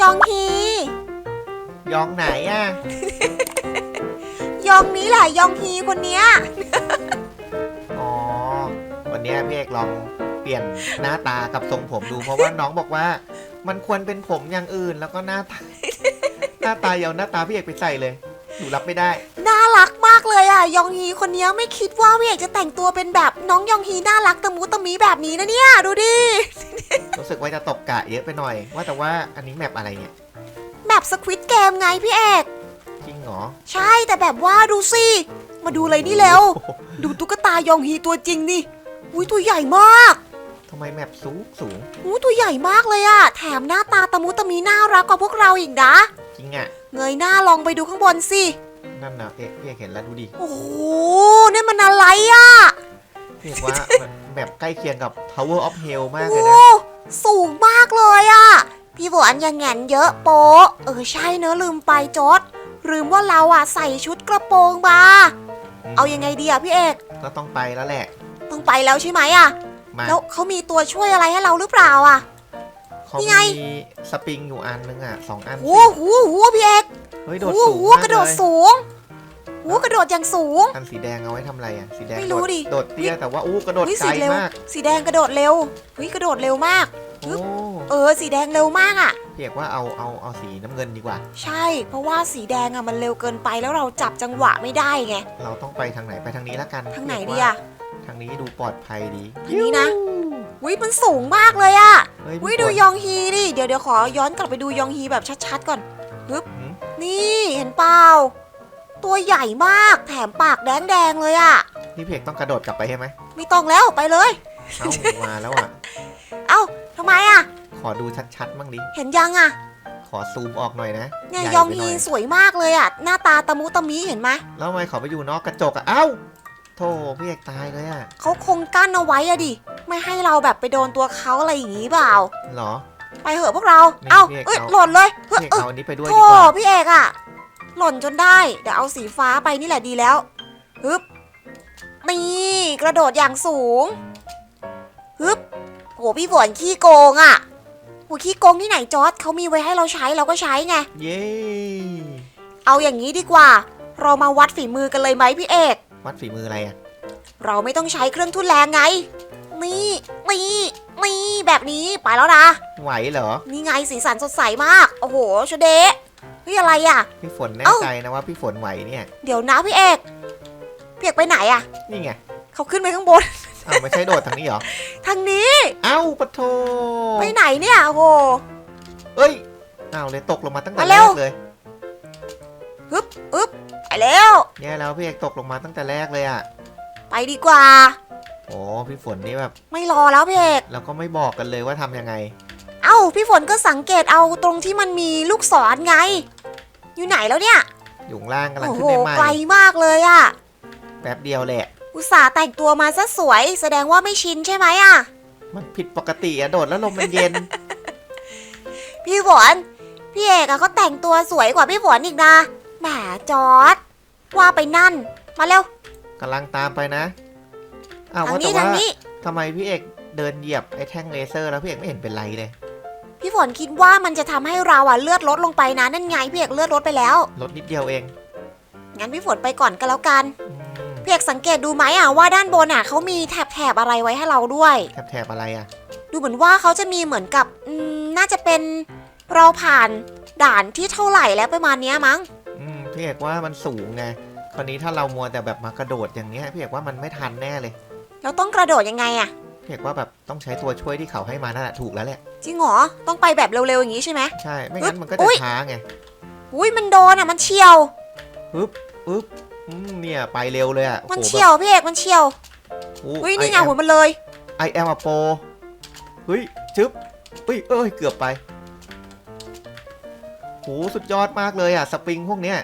ยองฮียองไหนอะยองนี้แหละยองฮีคนเนี้ย อ๋อ วันเนี้ยพี่เอกลอง เปลี่ยนหน้าตากับทรงผมดู เพราะว่าน้องบอกว่า มันควรเป็นผมอย่างอื่น แล้วก็หน้าตา หน้าตาเยาหน้าตาพี่เอกไปใส่เลยหนูรับไม่ได้ น่ารักมากเลยอะ ยองฮีคนเนี้ยไม่คิดว่าพี่เอกจะแต่งตัวเป็นแบบน้องยองฮีน่ารักตะมูตะมีแบบนี้นะเนี่ย ดูดิ รู้สึกว่าจะตกกะเยอะไปหน่อย ว่าแต่ว่าอันนี้แมปอะไรเนี่ยแบบสควิตเกมไงพี่เอก จริงเหรอ ใช่แต่แบบว่าดูสิ มาดูเลยนี่เร็วดูตุ๊กตายองฮีตัวจริงนี่อุ้ยตัวใหญ่มากทำ ไมแมปสูงสูงอุ้ยตัวใหญ่มากเลยอะแถมหน้าตาตะมูตะมีน่ารักกว่าพวกเราอีกนะ จริงอะเงยหน้าลองไปดูข้างบนสิ นั่นนะเอกพี่เอกเห็นแล้วดูดิโอ้โหนี่มันอะไรอะพี่เอกว่ามันแบบใกล้เคียงกับ Tower of Hell มากเลยโอ้นะสูงมากเลยอะพี่ฝนยังแงนเยอะโป๊ะเออใช่เนอะลืมไปจดลืมว่าเราอะใส่ชุดกระโปรงมาเอายังไงดีอะพี่เอก ก็ต้องไปแล้วแหละ ต้องไปแล้วใช่ไหมอะ มาแล้วเขามีตัวช่วยอะไรให้เราหรือเปล่าอะเขานี่ไง มีสปริงอยู่อันนึงอะสองอันโอ้โหโหพี่เอกเฮ้ยโดโอ้ดโหสูงมากกระโดดเลยสูงโอ้กระโดดอย่างสูง อันสีแดงเอาไว้ทำอะไรอะสีแดงไม่รู้โดดิ โดดเตี้ยแต่ว่าอู้กระโดดเฮ้ยไกลสีเร็วมากสีแดงกระโดดเร็วเฮ้ยกระโดดเร็วมาก โอ้เออ สีแดงเร็วมากอะเพียกว่าเอาเอาเอาสีน้ำเงินดีกว่า ใช่ เพราะว่าสีแดงอะมันเร็วเกินไปแล้วเราจับจังหวะไม่ได้ไง เราต้องไปทางไหนไปทางนี้ละกันทางไหนเพีดียกว่าอะ ทางนี้ดูปลอดภัยดีทางนี้นะ วิมันสูงมากเลยอะเฮ้ยวิพี่ดูฝนยองฮีดิ เดี๋ยวเดี๋ยวขอย้อนกลับไปดูยองฮีแบบชัดๆก่อนหืมนี่เห็นเปล่า ตัวใหญ่มาก แถมปากแดงๆเลยอะนี่เพียกต้องกระโดดกลับไปใช่ไหม ไม่ต้องแล้วไปเลย เอ้ามาแล้วอะเอ้าทำไมอะขอดูชัดๆบ้างดิ เห็นยังอะขอซูมออกหน่อยนะเนี่ยใหญ่ยองไปหฮีน่อยสวยมากเลยอะหน้าตาตะมุตะมิเห็นไหมแล้วทำไมขอไปอยู่นอกกระจกอะเอ้า โธ่พี่เอกตายเลยอะเขาคงกั้นเอาไว้อะดิ ไม่ให้เราแบบไปโดนตัวเขาอะไรอย่างนี้เปล่า เหรอ ไปเหอะพวกเรา นี่เอ้าพี่เอกเอ้ยเอา หล่นเลยเฮ้ยพี่เอกเอ้ยเอาอันนี้ไปด้วยโธ่ดีกว่าพี่เอกอะหล่นจนได้ เดี๋ยวเอาสีฟ้าไปนี่แหละดีแล้วฮึบนี่กระโดดอย่างสูงฮึบโหพี่ฝนขี้โกงอะโหขี้โกงที่ไหนจอร์ดเขามีไว้ให้เราใช้เราก็ใช้ไง เย้เอาอย่างนี้ดีกว่า เรามาวัดฝีมือกันเลยไหมพี่เอก วัดฝีมืออะไรอะ เราไม่ต้องใช้เครื่องทุนแรงไง นี่นี่นี่แบบนี้ไปแล้วนะ ไหวเหรอ นี่ไงสีสันสดใสมาก โอ้โหชเดะเฮ้ยอะไรอะพี่ฝนแน่เอ้าใจนะว่าพี่ฝนไหวเนี่ย เดี๋ยวนะพี่เอกพี่เอกไปไหนอะนี่ไง เขาขึ้นไปข้างบนอ้าวไม่ใช่โดดทางนี้เหรอ ทางนี้ เอ้าปะโทไปไหนเนี่ยโอ้โหเอ้ยอ้าวเลยตกลงมาตั้งแต่มาแรเร็วกเลย อึ๊บอึ๊บไปแล้ว แย่แล้วพี่เอกตกลงมาตั้งแต่แรกเลยอะไปดีกว่า โอ้พี่ฝนนี่แบบไม่รอแล้วพี่เอกเราก็ไม่บอกกันเลยว่าทำยังไง เอ้าพี่ฝนก็สังเกตเอาตรงที่มันมีลูกศรไง อยู่ไหนแล้วเนี่ยอยู่ข้างล่างกำลังโอ้ขึ้โหนใหม่ไกลมากเลยอะแป๊บเดียวแหละ อุตส่าห์แต่งตัวมาซะสวย แสดงว่าไม่ชินใช่ไหมอะมันผิดปกติอะโดดแล้วลมมันเย็น พี่ฝนพี่เอกอะเขาแต่งตัวสวยกว่าพี่ฝนอีกนะ แหมจอร์ดว่าไปนั่น มาเร็วกำลังตามไปนะอ้าวทางว่าแต่นี้ว่าทางนี้ ทำไมพี่เอกเดินเหยียบไอ้แท่งเลเซอร์แล้วพี่เอกไม่เห็นเป็นไรเลยพี่ฝนคิดว่ามันจะทำให้เราอะเลือดลดลงไปนะนั่นไงพี่เอกเลือดลดไปแล้ว ลดนิดเดียวเองงั้นพี่ฝนไปก่อนก็แล้วกันอืมพี่เอกสังเกตดูไหมอะว่าด้านบนอะเขามีแถบแถบๆอะไรไว้ให้เราด้วย แถบแถบอะไรอะดูเหมือนว่าเขาจะมีเหมือนกับอืมน่าจะเป็นเราผ่านด่านที่เท่าไหร่แล้วประมาณเนี้ยมั้งอืม พี่เอกว่ามันสูงไงคราวนี้ถ้าเรามัวแต่แบบมากระโดดอย่างเนี้ยพี่เอกว่ามันไม่ทันแน่เลยเราต้องกระโดดยังไงอะพี่เอกว่าแบบต้องใช้ตัวช่วยที่เขาให้มานั่นแหละถูกแล้วแหละจริงเหรอต้องไปแบบเร็วๆอย่างนี้ใช่ไหม ใช่ไม่งั้นมันก็อุ๊จะย ช้าไงอุ้ยมันโดนอะมันเฉียวอึ๊บอึ๊บอืมเนี่ยไปเร็วเลยอะโอ้โหมันเฉียวพี่เอกมันเฉียวโอ้อุ้ยโหนี่ไง I am หัวมันเลย I am a pro เฮ้ยชึบเฮ้ยเอ้ยเกือบไปโหสุดยอดมากเลยอะสปริงพวกเนี้ย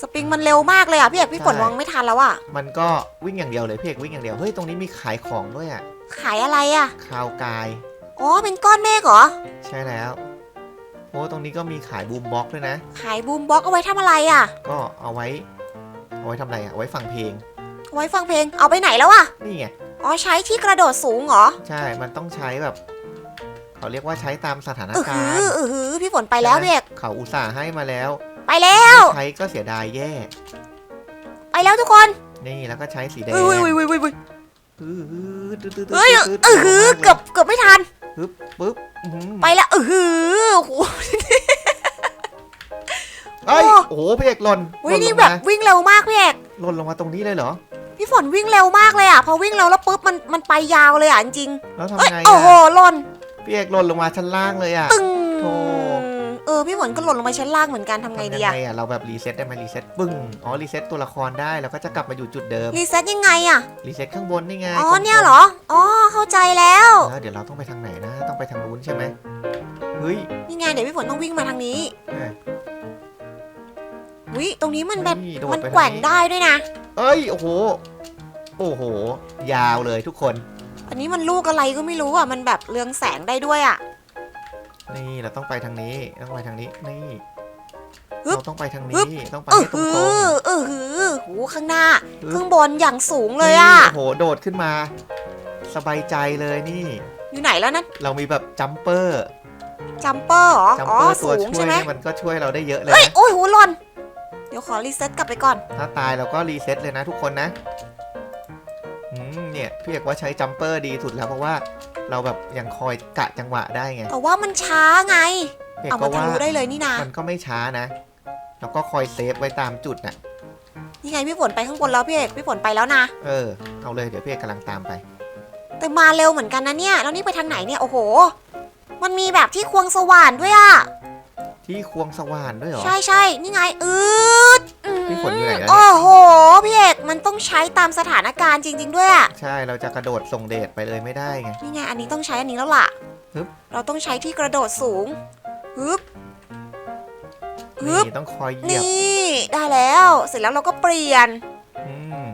สปริงมันเร็วมากเลยอะพี่เอกพี่ฝนใช่มองไม่ทันแล้วอะมันก็วิ่งอย่างเดียวเลยพี่เอกวิ่งอย่างเดียวเฮ้ยตรงนี้มีขายของด้วยอะขายอะไรอะคาวกายอ๋อเป็นก้อนเมฆเหรอใช่แล้วโอ้ตรงนี้ก็มีขายบูมบ็อกด้วยนะ ขายบูมบ็อกเอาไว้ทำอะไรอะ ก็เอาไว้ เอาไว้ทำอะไรอะเอาไว้ฟังเพลงเอาไว้ฟังเพลงเอาไปไหนแล้วอะนี่ไงอ๋อใช้ที่กระโดดสูงเหรอใช่ มันต้องใช้แบบเขาเรียกว่าใช้ตามสถานเออการหือณ์เออหือพี่ฝนไปแล้วใช่ไหมพี่เอกเขาอุตส่าห์ให้มาแล้ว ไปแล้ว ใช้ก็เสียดายแย่ ไปแล้วทุกคนนี่แล้วก็ใช้สีแดงเฮ้ยเฮ้ยเฮ้ยเฮ้ยเฮ้ยอื้อหือตึ๊ดตึ๊ดตึ๊ดเฮ้ยตึ๊ดเออหือมากลยเกือบเกือบไม่ทันปึ๊บปึ๊บอื้อหือไปแล้วเออหือโอ้โหเอ้ยโอ้โอ้โหพี่เอกหล่นเฮ้ยหล่นนี่ลงแบบมาวิ่งเร็วมากพี่เอกหล่นลงมาตรงนี้เลยเหรอพี่ฝนวิ่งเร็วมากเลยอะพอวิ่งเร็วแล้วปุ๊บมันมันไปยาวเลยอะจริงแล้วๆทำเอ้ยไงโอ้โหอะหล่นพี่เอกหล่นลงมาชั้นล่างเลยอะตึงโธ่เออพี่ฝนก็หล่นลงไปชั้นล่างเหมือนกันทำไงดีทำยัอะไงอะเราแบบรีเซ็ตได้ไหมรีเซ็ตปึ้งอ๋อรีเซ็ตตัวละครได้แล้วก็จะกลับมาอยู่จุดเดิมรีเซ็ตยังไงอะรีเซ็ตข้างบนนี่ไงอ๋อกลมๆเนี่ยเหรออ๋อเข้าใจแล้วแล้วเดี๋ยวเราต้องไปทางไหนนะต้องไปทางนู้นใช่ไหมเฮ้ยนี่ไงเดี๋ยวพี่ฝนต้องวิ่งมาทางนี้เอ้ยวิตรงนี้มันแบบนี่โดดมันไปทางนี้แกว่งได้ด้วยนะ เอ้ยโอ้โหโอ้โห ยาวเลยทุกคน อันนี้มันลูกอะไรก็ไม่รู้อะมันแบบเรืองแสงได้ด้วยอะ นี่เราต้องไปทางนี้ต้องไปทางนี้นี่ฮึบเราต้องไปทางฮึนี้บต้องไปเออให้ตรหืงอเออหือหูข้างหน้าๆข้างบนอย่างสูงฮึบเลยอะนี่โอ้โหโดดขึ้นมา สบายใจเลยนี่ อยู่ไหนแล้วนั่นเรามีแบบจัมเปอร์จัมเปอร์เหรอจัมอ๋อเปอร์ตัสูวงช่วใช่ยไหมเนี่ยมันก็ช่วยเราได้เยอะเลยเอ้ยนะโอ้ยหูหล่นเดี๋ยวขอรีเซ็ตกลับไปก่อน ถ้าตายเราก็รีเซ็ตเลยนะทุกคนนะอืมเนี่ยพี่เอกว่าใช้จัมเปอร์ดีสุดแล้วเพราะว่า เราแบบยังคอยกะจังหวะได้ไงแต่ว่ามันช้าไงพี่เอกเอาก็มาทะว่าลุได้เลยนี่นามันก็ไม่ช้านะ แล้วก็คอยเซฟไว้ตามจุดน่ะ นี่ไงพี่ฝนไปข้างบนแล้วพี่เอกพี่ฝนไปแล้วนะ เออ เอาเลยเดี๋ยวพี่เอกกำลังตามไป แต่มาเร็วเหมือนกันนะเนี่ย แล้วนี่ไปทางไหนเนี่ย โอ้โห มันมีแบบที่ควงสว่านด้วยอะที่ควงสว่านด้วยเหรอ ใช่ใช่นี่ไงอืดอืม พี่ฝนอยู่ไหนแล้วเนี่ยโอ้โหพี่เอกมันต้องใช้ตามสถานการณ์จริง ๆ ด้วยอะใช่เราจะกระโดดส่งเดชไปเลยไม่ได้ไง นี่ไงอันนี้ต้องใช้อันนี้แล้วล่ะฮึบ เราต้องใช้ที่กระโดดสูงฮึบฮึบนี่ต้องคอยเหยียบนี่ได้แล้ว เสร็จแล้วเราก็เปลี่ยน อืม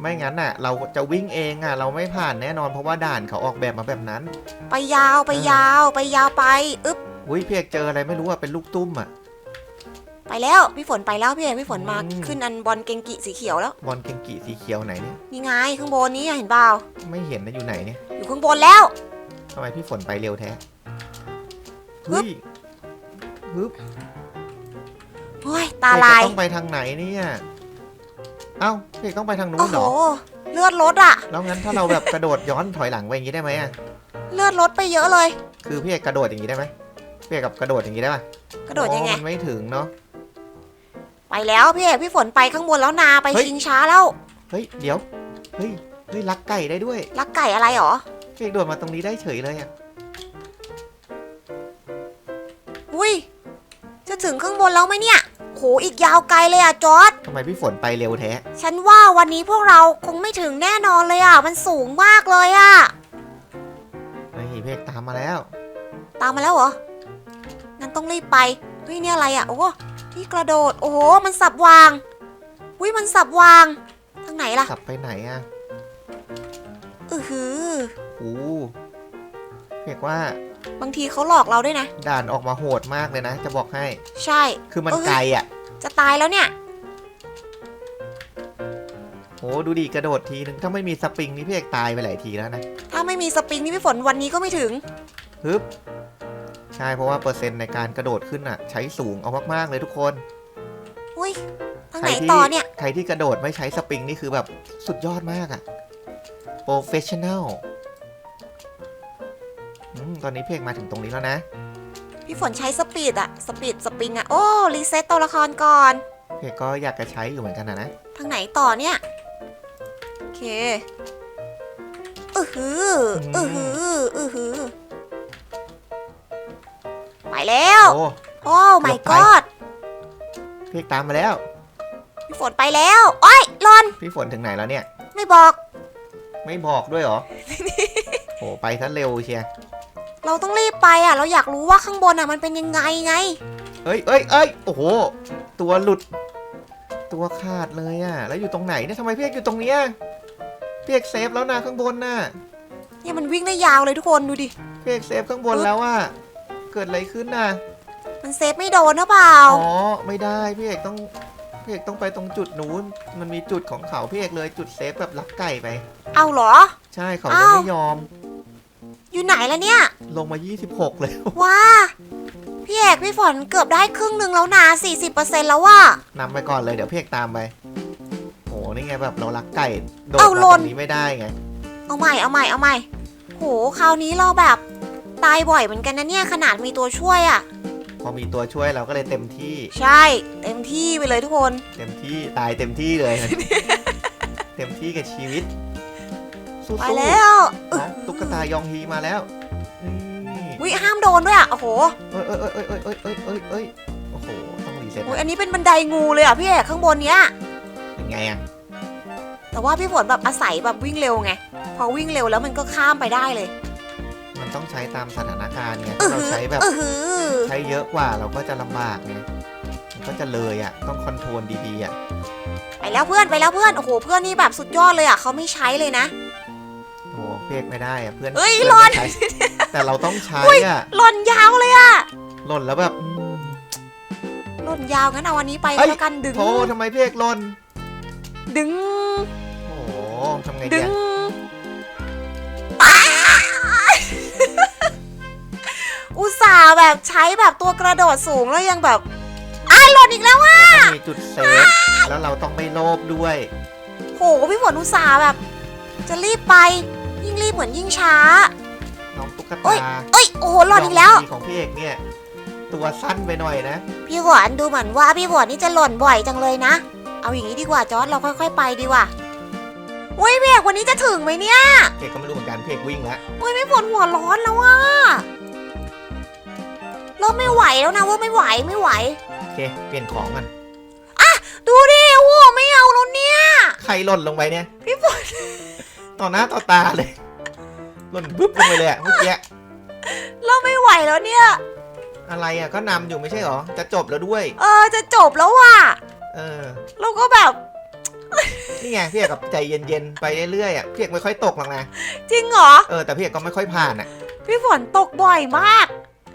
ไม่งั้นน่ะ เราจะวิ่งเองอะ เราไม่ผ่านแน่นอนเพราะว่าด่านเขาออกแบบมาแบบนั้น ไปยาวไปยาวไปยาวไปอึ๊บอุ้ยพี่เอกเจออะไรไม่รู้อะเป็นลูกตุ้มอะ ไปแล้วพี่ฝนไปแล้วพี่เอกพี่ฝนมาอืม ขึ้นอันบอลเกงกิสีเขียวแล้วบอลเกงกีสีเขียวไหนเนี่ยนี่ไงข้างบนนี้เห็นเปล่าไม่เห็นนะอยู่ไหนเนี่ยอยู่ข้างบนแล้ว ทำไมพี่ฝนไปเร็วแท้ฮึเฮ้บยฮึบโอ้ยตาลายพี่เอกต้องไปทางไหนเนี่ยเอ้าพี่เอกต้องไปทางนู้โอ้นโหเหรอเลือดลดอะแล้วงั้นถ้าเราแบบกระโดดย้อนถอยหลังไปอย่างนี้ได้ไหมอะเลือดลดไปเยอะเลย คือพี่เอกกระโดดอย่างนี้ได้ไหมพี่เอกกับกระโดดอย่างนี้ได้ปะกระโดดยังไง อ๋อมันไม่ถึงเนาะ ไปแล้วพี่เอกพี่ฝนไปข้างบนแล้วนาไปเฮ้ย ชิงช้าแล้ว เฮ้ยเดี๋ยวเฮ้ยเฮ้ยลักไก่ได้ด้วยลักไก่อะไรหรอพี่เอกโดดมาตรงนี้ได้เฉยเลยอะอุ้ย จะถึงข้างบนแล้วไหมเนี่ย โห อีกยาวไกลเลยอะจอร์ดทำไมพี่ฝนไปเร็วแท้ฉันว่าวันนี้พวกเราคงไม่ถึงแน่นอนเลยอะมันสูงมากเลยอะนี่พี่เอกตามมาแล้ว ตามมาแล้วเหรอ งั้นต้องรีบไปเฮ้ยเนี่ยอะไรอะโอ้โห ที่กระโดด โอ้โห มันสับวาง อุ้ยมันสับวาง ทางไหนล่ะขับไปไหนอะอือหือโอ้พี่เอกว่า บางทีเขาหลอกเราด้วยนะ ด่านออกมาโหดมากเลยนะ จะบอกให้ ใช่ คือมันเอ้ยไกลอะ จะตายแล้วเนี่ยโอ้ดูดิกระโดดทีนึงถ้าไม่มีสปริงนี่พี่เอกตายไปหลายทีแล้วนะ ถ้าไม่มีสปริงนี่พี่ฝนวันนี้ก็ไม่ถึงฮึบ ใช่เพราะว่าเปอร์เซ็นต์ในการกระโดดขึ้นอะ ใช้สูงเอามากๆเลยทุกคนอุ้ยทางใคไหรนที่ต่อเนี่ย ใครที่กระโดดไม่ใช้สปริงนี่คือแบบสุดยอดมากอะโปรเฟชชั่นแนลตอนนี้พี่เอกมาถึงตรงนี้แล้วนะ พี่ฝนใช้สปีดอะสปีดสปริงอะโอ้รีเซ็ตตัวละครก่อนพี่เอกก็อยากจะใช้อยู่เหมือนกันนะนะทางไหนต่อเนี่ยโอเคอือหืออือหืออือหือ ไปแล้ว โอ้ โอ้ my เกือบไป god พี่เอกตามมาแล้ว พี่ฝนไปแล้วโอ้ยหลอนพี่ฝนถึงไหนแล้วเนี่ย ไม่บอก ไม่บอกด้วยเหรอ โอ้ไปซะเร็วเชียร์เราต้องรีบไปอะเราอยากรู้ว่าข้างบนอะมันเป็นยังไงไง เอ้ยเอ้ยเอ้ยโอ้โห ตัวหลุด ตัวขาดเลยอะแล้วอยู่ตรงไหนเนี่ยทำไมพี่เอกอยู่ตรงเนี้ยพี่เอกเซฟแล้วนะข้างบนน่ะเนี่ยมันวิ่งได้ยาวเลยทุกคนดูดิพี่เอกเซฟข้างบนแล้วอะ เกิดอะไรขึ้นน่ะ มันเซฟไม่โดนหรือเปล่า อ๋อ ไม่ได้พี่เอกต้องพี่เอกต้องไปตรงจุดนู้น มันมีจุดของเขาพี่เอกเลยจุดเซฟแบบลักไก่ไป เอาเหรอ ใช่เขาอ้าจะวไม่ยอม อยู่ไหนล่ะเนี่ย ลงมา 26เลยว้า พี่เอกพี่ฝนเกือบได้ครึ่งหนึ่งแล้วนะ40%แล้วว่ะ นำไปก่อนเลยเดี๋ยวพี่เอกตามไปโหนี่ไงแบบเราลักไก่ โดดเอามาหตล่รน งนี้ไม่ได้ไง เอาใหม่เอาใหม่เอาใหม่โหคราวนี้เราแบบ ตายบ่อยเหมือนกันนะเนี่ยขนาดมีตัวช่วยอะ่ะ พอมีตัวช่วยเราก็เลยเต็มที่ ใช่ เต็มที่ไปเลยทุกคน เต็มที่ตายเต็มที่เลย เต็มที่กับชีวิต สู้ไปๆแล้วน้องตุ๊กตายองฮีมาแล้วนี่วิห้ามโดนด้วยอะ่ะโอ้โหเอ้ยเอ้ยเอ้ยเอ้ยเอ้ยเอ้ยเอ้ยเอ้ยโอ้โหต้องรีเซ็ตโอ้ยอันนี้เป็นบันไดงูเลยอะพี่เอกข้างบนเนี้ยยังไงอะแต่ว่าพี่ฝนแบบอาศัยแบบวิ่งเร็วไง พอวิ่งเร็วแล้วมันก็ข้ามไปได้เลย มันต้องใช้ตามสถานการณ์ไงอืถ้าอเราหือใช้แบบอือหือใช้เยอะกว่าเราก็จะลำบากไงมันก็จะเลยอะ ต้องคอนโทรลดีๆอะ ไปแล้วเพื่อนไปแล้วเพื่อน โอ้โห เพื่อนนี่แบบสุดยอดเลยอะเขาไม่ใช้เลยนะ โอ้โหเพียกไม่ได้อะเพื่อนเอ้ยพื่หล่นไม่ใช้แต่เราต้องใช้อะหล่นยาวเลยอะหล่นแล้วแบบอืมหล่นยาวงั้นเอาวันนี้ไปเอ้ยแล้วกันดึง โธ่ทำไมเพียกหล่นดึง โอ้โหทำไงดึดีงอ อุตส่าห์แบบใช้แบบตัวกระโดดสูงแล้วยังแบบอ้ายหล่นอีกแล้วอะ เราต้องมีจุดเซฟแล้วเราต้องไม่โลภด้วย โหพี่ฝนอุตส่าห์แบบ จะรีบไป ยิ่งรีบเหมือนยิ่งช้า น้องตุ๊กเอ้ยตาเอ้ยโอ้โหหล่นอีกแล้วยงฮีของพี่เอกเนี่ย ตัวสั้นไปหน่อยนะ พี่ฝนดูเหมือนว่าพี่ฝนนี่จะหล่นบ่อยจังเลยนะ เอาอย่างนี้ดีกว่าจอร์ดเราค่อย ๆ ไปดีกว่าอุ้ยพี่เอกวันนี้จะถึงไหมเนี่ย เอกก็ไม่รู้เหมือนกันพี่เอกวิ่งแล้วอุ้ยพี่ฝนหัวร้อนแล้วอะ เริ่มไม่ไหวแล้วนะว่าไม่ไหวไม่ไหว โอเค เปลี่ยนของกัน ดูดิโอ้โหไม่เอาแล้วเนี่ย ใครหล่นลงไปเนี่ย พี่ฝนต่อหน้าต่อตาเลย หล่นปุ๊บลงไปเลยอะเมื่อกี้ เราไม่ไหวแล้วเนี่ย อะไรอะก็นำอยู่ไม่ใช่หรอ จะจบแล้วด้วย เออจะจบแล้วว่ะเออเราก็แบบนี่ไงพี่เอกกับใจเย็นๆ ไปเรื่อยๆอะพี่เอกไม่ค่อยตกหรอกนะ จริงเหรอ เออแต่พี่เอกก็ไม่ค่อยผ่านอะพี่ฝนตกบ่อยมาก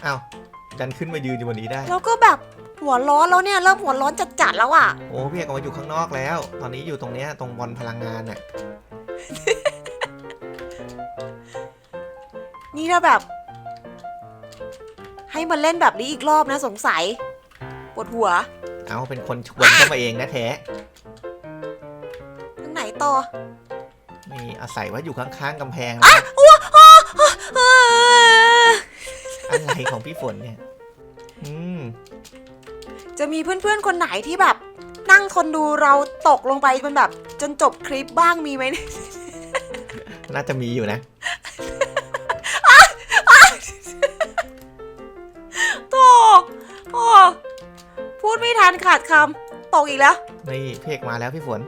อ้าว ดันขึ้นมายืนอยู่บนนี้ได้ แล้วก็แบบหัวร้อนแล้วเนี่ยเริ่มหัวร้อนจัดๆแล้วอะ โอ้พี่เอกก็มาอยู่ข้างนอกแล้ว ตอนนี้อยู่ตรงเนี้ยตรงบอลพลังงานอะนี่ถ้าแบบ ให้มันเล่นแบบนี้อีกรอบนะสงสัยปวดหัวเอาเป็นคนชวนเข้ามาเองนะแท้ทางไหนต่อ นี่อาศัยว่าอยู่ข้างๆกำแพงอะนะ เออ อะไรของพี่ฝนเนี่ย อืม จะมีเพื่อนๆคนไหนที่แบบ นั่งทนดูเราตกลงไปเป็นแบบ จนจบคลิปบ้างมีไหมเนี่ยน่าจะมีอยู่นะ ตก โอ้ พูดไม่ทันขาดคำตกอีกแล้ว นี่พี่เอกมาแล้วพี่ฝน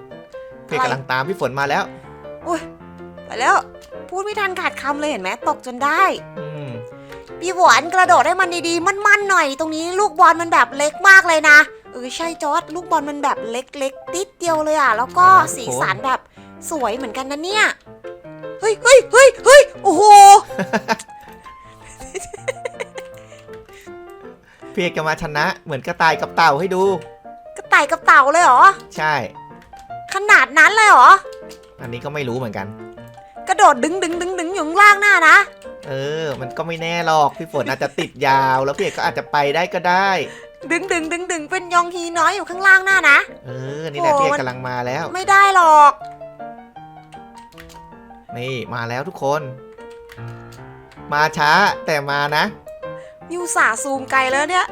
พี่เอกอะไรกำลังตามพี่ฝนมาแล้วไปแล้ว พูดไม่ทันขาดคำเลยเห็นไหมตกจนได้ อืม พี่หวานกระโดดให้มันดีๆ มั่นๆหน่อยตรงนี้ลูกบอลมันแบบเล็กมากเลยนะเออใช่จอร์ดลูกบอลมันแบบเล็กๆติดเดียวเลยอะ แล้วก็สีสันแบบสวยเหมือนกันนะเนี่ยเฮ้ยเฮ้ยเฮ้ยเฮ้ยโอ้โหพี่เอกจะมาชนะเหมือนกระต่ายกับเต่าให้ดู กระต่ายกับเต่าเลยเหรอ ใช่ ขนาดนั้นเลยเหรอ อันนี้ก็ไม่รู้เหมือนกัน กระโดดดึงดึงดึงดึงอยู่ข้างล่างหน้านะ เออ มันก็ไม่แน่หรอกพี่ฝนอาจจะติดยาว แล้วพี่เอกก็อาจจะไปได้ก็ได้ ดึงดึงดึงดึงเป็นยองฮีน้อยอยู่ข้างล่างหน้านะ เออ นี่แหละโอ้พี่เอกมันกำลังมาแล้ว ไม่ได้หรอก นี่มาแล้วทุกคน มาช้าแต่มานะนิวสาห์ซูมไกลแล้วเนี่ย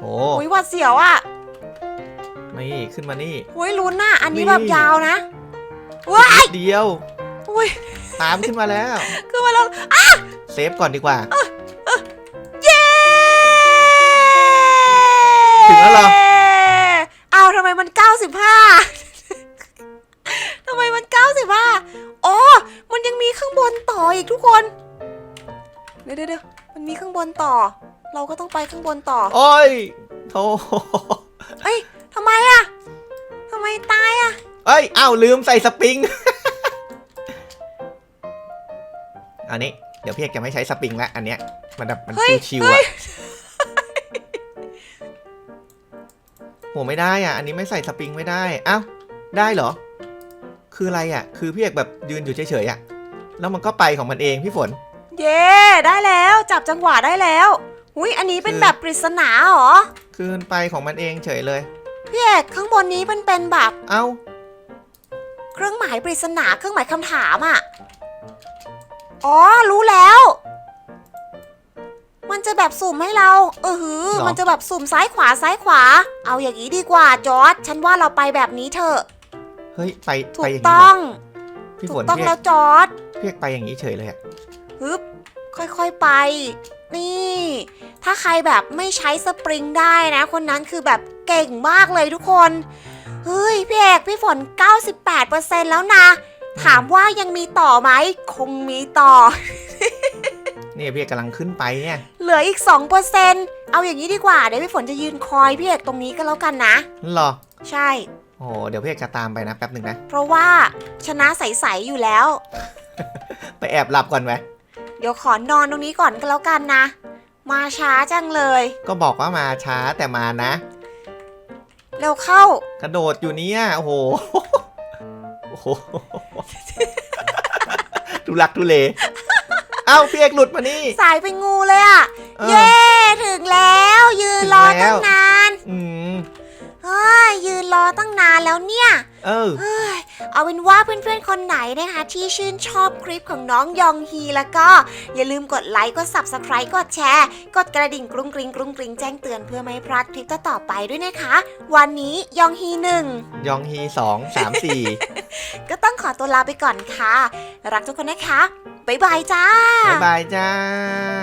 โอ้โอ้ยหวัดเสียวอะนี่ขึ้นมานี่โอ้ยลุ้นน่ะอันนี้นี่แบบยาวนะว้ายเดียวโอ้ย ตามขึ้นมาแล้ว ขึ้นมาแล้วเซฟก่อนดีกว่า เย้ถึงแล้วเหรอ เอาทำไมมัน 95 ทำไมมัน 95อ๋อมันยังมีข้างบนต่ออีกทุกคนเดี๋ยวเดี๋ยวเดี๋ยวมันมีข้างบนต่อ เราก็ต้องไปข้างบนต่อ โอ้ยโธ่เอ้ยทำไมอะทำไมตายอะเอ้ยอ้าวลืมใส่สปริง อันนี้เดี๋ยวพี่เอกจะไม่ใช้สปริงละอันเนี้ยมันแบบมันเฮ้ยชิวๆอะโหไม่ได้อะ อันนี้ไม่ใส่สปริงไม่ได้เอ้าได้เหรอ คืออะไรอะ คือพี่เอกแบบยืนอยู่เฉยๆอะแล้วมันก็ไปของมันเองพี่ฝน เย้ได้แล้วจับจังหวะได้แล้วอุ้ยอันนี้เป็นคือ แบบปริศนาเหรอคือมันไปของมันเองเฉยเลย พี่เอกข้างบนนี้มันเป็นแบบเอ้าเครื่องหมายปริศนาเครื่องหมายคำถามอะ อ๋อ รู้แล้ว มันจะแบบสุ่มให้เรา เออหือ หรอ มันจะแบบสุ่มซ้ายขวาซ้ายขวา เอาอย่างนี้ดีกว่าจอร์ดฉันว่าเราไปแบบนี้เถอะ เฮ้ยไปถูไปกอย่างนี้ต้เหรออง พี่ถูฝกนต้องพี่เอแล้กวจอร์ดพี่เอกไปอย่างนี้เฉยเลยอะฮึบ ค่อยๆไป นี่ ถ้าใครแบบไม่ใช้สปริงได้นะ คนนั้นคือแบบเก่งมากเลยทุกคน เฮ้ย พี่เอกพี่ฝน 98%แล้วนะ ถามว่ายังมีต่อไหม คงมีต่อนี่พี่เอกกำลังขึ้นไปเนี่ย เหลืออีก 2%เอาอย่างนี้ดีกว่า เดี๋ยวพี่ฝนจะยืนคอยพี่เอกตรงนี้ก็แล้วกันนะเหรอ ใช่ โอ้โหเดี๋ยวพี่เอกจะตามไปนะแป๊บหนึ่งนะ เพราะว่าชนะใสๆอยู่แล้ว ไปแอบหลับก่อนไหมเดี๋ยวขอนอนตรงนี้ก่อนก็แล้วกันนะ มาช้าจังเลย ก็บอกว่ามาช้าแต่มานะ เร็วเข้า กระโดดอยู่เนี่ยโอ้โห โอ้โห ทุลักทุเล เอ้าพี่เอกหลุดมานี่ สายเป็นงูเลยอะเออเย้ถึงแล้ว ยืนรอถึงแล้ตั้วงนานอืมเฮ้ยยืนรอตั้งนานแล้วเนี่ยเออ เฮ้ยเอาเป็นว่าเพื่อนๆ คนไหนนะคะที่ชื่นชอบคลิปของน้องยองฮีแล้วก็ อย่าลืมกดไลค์กด subscribe กดแชร์ กดกระดิ่งกรุงกริงกรุงกริงแจ้งเตือนเพื่อไม่ให้พลาดคลิปต่อๆไปด้วยนะคะ วันนี้ยองฮีหนึ่งยองฮีสองสามสี่ก็ต้องขอตัวลาไปก่อนค่ะ รักทุกคนนะคะบ๊ายบายจ้าบ๊ายบายจ้า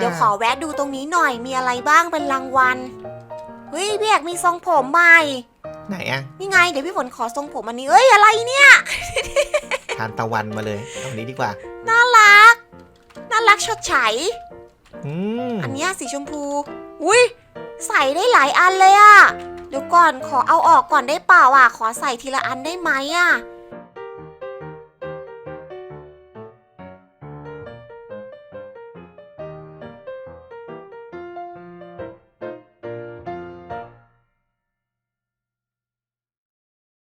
เดี๋ยวขอแวะดูตรงนี้หน่อยมีอะไรบ้างเป็นรางวัลเฮ้ยพี่เอกมีทรงผมใหม่ ไหนอะนี่ไงเดี๋ยวพี่ฝนขอทรงผมอันนี้เอ้ยอะไรเนี่ย ทานตะวันมาเลยเอานี้ดีกว่า น่ารัก น่ารักชดใช้อืมอันเนี้ยสีชมพู อุ้ยใส่ได้หลายอันเลยอะเดี๋ยวก่อนขอเอาออกก่อนได้เปล่าอะ ขอใส่ทีละอันได้ไหมอะ